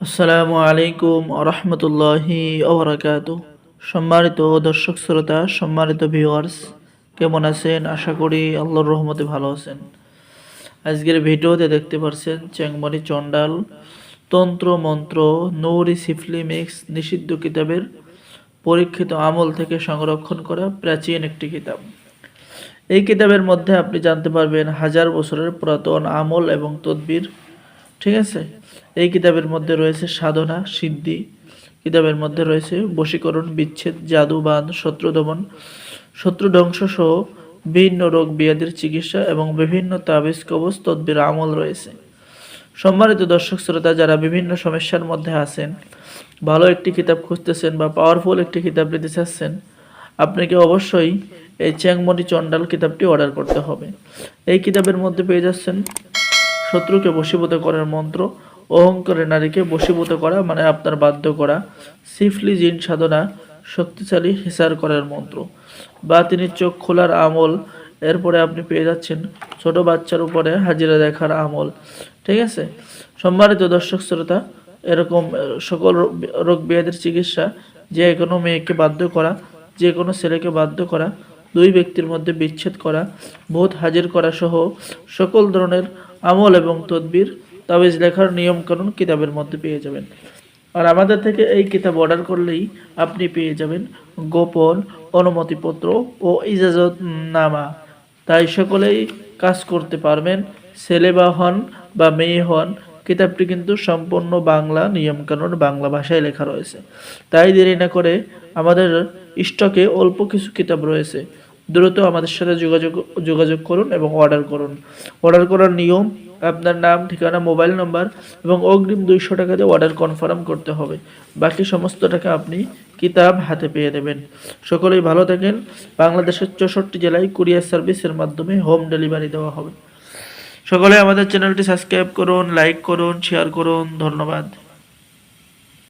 আসসালামু আলাইকুম রহমতুল্লাহি ওবরাকাত সম্মানিত দর্শক শ্রোতা, সম্মানিত ভিউয়ার্স কেমন আছেন? আশা করি আল্লাহর রহমতে ভালো আছেন। আজকের ভিডিওতে দেখতে পাচ্ছেন চেংমনি চন্ডাল তন্ত্র মন্ত্র, নৌরি সিফলি মিক্স, নিষিদ্ধ কিতাবের পরীক্ষিত আমল থেকে সংরক্ষণ করা প্রাচীন একটি কিতাব। এই কিতাবের মধ্যে আপনি জানতে পারবেন হাজার বছরের পুরাতন আমল এবং তদবির ঠিক আছে? এই কিতাবের মধ্যে রয়েছে সাধনা, সিদ্ধি, কিতাবের মধ্যে রয়েছে বশীকরণ, বিচ্ছেদ জাদু বান শত্রু দমন শত্রু ধ্বংস সহ বিভিন্ন রোগ ব্যাধির চিকিৎসা এবং বিভিন্ন তাবিজ, কবচ, তদ্বির, আমল রয়েছে। সম্মানিত দর্শক, শ্রোতা, যারা বিভিন্ন সমস্যার মধ্যে আছেন, ভালো একটি কিতাব খুঁজতেছেন বা পাওয়ারফুল একটি কিতাব নিতে চাচ্ছেন, আপনাকে অবশ্যই এই চ্যাংমণি চন্ডাল কিতাবটি অর্ডার করতে হবে। এই কিতাবের মধ্যে পেয়ে যাচ্ছেন শত্রুকে বশীভূত করার মন্ত্র, অহংকারে নারীকে বশীভূত করা মানে আপনার বাধ্য করা, সিফলি জিন সাধনা, শক্তিশালী হিসার করার মন্ত্র। বা তিনি চোখ খোলার আমল, এরপরে আপনি পেয়ে যাচ্ছেন ছোট বাচ্চার উপরে হাজিরা দেখার আমল। ঠিক আছে? সম্মানিত দর্শক শ্রোতা, এরকম সকল রোগ ব্যাধির চিকিৎসা যে কোনো মেয়েকে বাধ্য করা, যে কোনো ছেলেকে বাধ্য করা দুই ব্যক্তির মধ্যে বিচ্ছেদ করা, ভূত হাজির করা সহ সকল ধরনের আমল এবং তদবির, তাবিজ লেখার নিয়মকানুন কিতাবের মধ্যে পেয়ে যাবেন। আর আমাদের থেকে এই কিতাব অর্ডার করলেই আপনি পেয়ে যাবেন গোপন অনুমতিপত্র ও ইজাজত নামা তাই সকলেই কাজ করতে পারবেন, ছেলে বা হন বা মেয়ে হন, কিতাবটি কিন্তু সম্পূর্ণ বাংলা নিয়মকানুন বাংলা ভাষায় লেখা রয়েছে। তাই দেরি না করে আমাদের স্টকে অল্প কিছু কিতাব রয়েছে। দ্রুত আমাদের সাথে যোগাযোগ যোগাযোগ করুন এবং অর্ডার করুন। অর্ডার করার নিয়ম, আপনার নাম, ঠিকানা, মোবাইল নাম্বার এবং অগ্রিম দুইশো টাকা দিয়ে অর্ডার কনফার্ম করতে হবে। বাকি সমস্ত টাকা আপনি কিতাব হাতে পেয়ে দেবেন। সকলেই ভালো থাকেন। বাংলাদেশের চৌষট্টি জেলায় কুরিয়ার সার্ভিসের মাধ্যমে হোম ডেলিভারি দেওয়া হবে। সকলে আমাদের চ্যানেলটি সাবস্ক্রাইব করুন, লাইক করুন, শেয়ার করুন। ধন্যবাদ।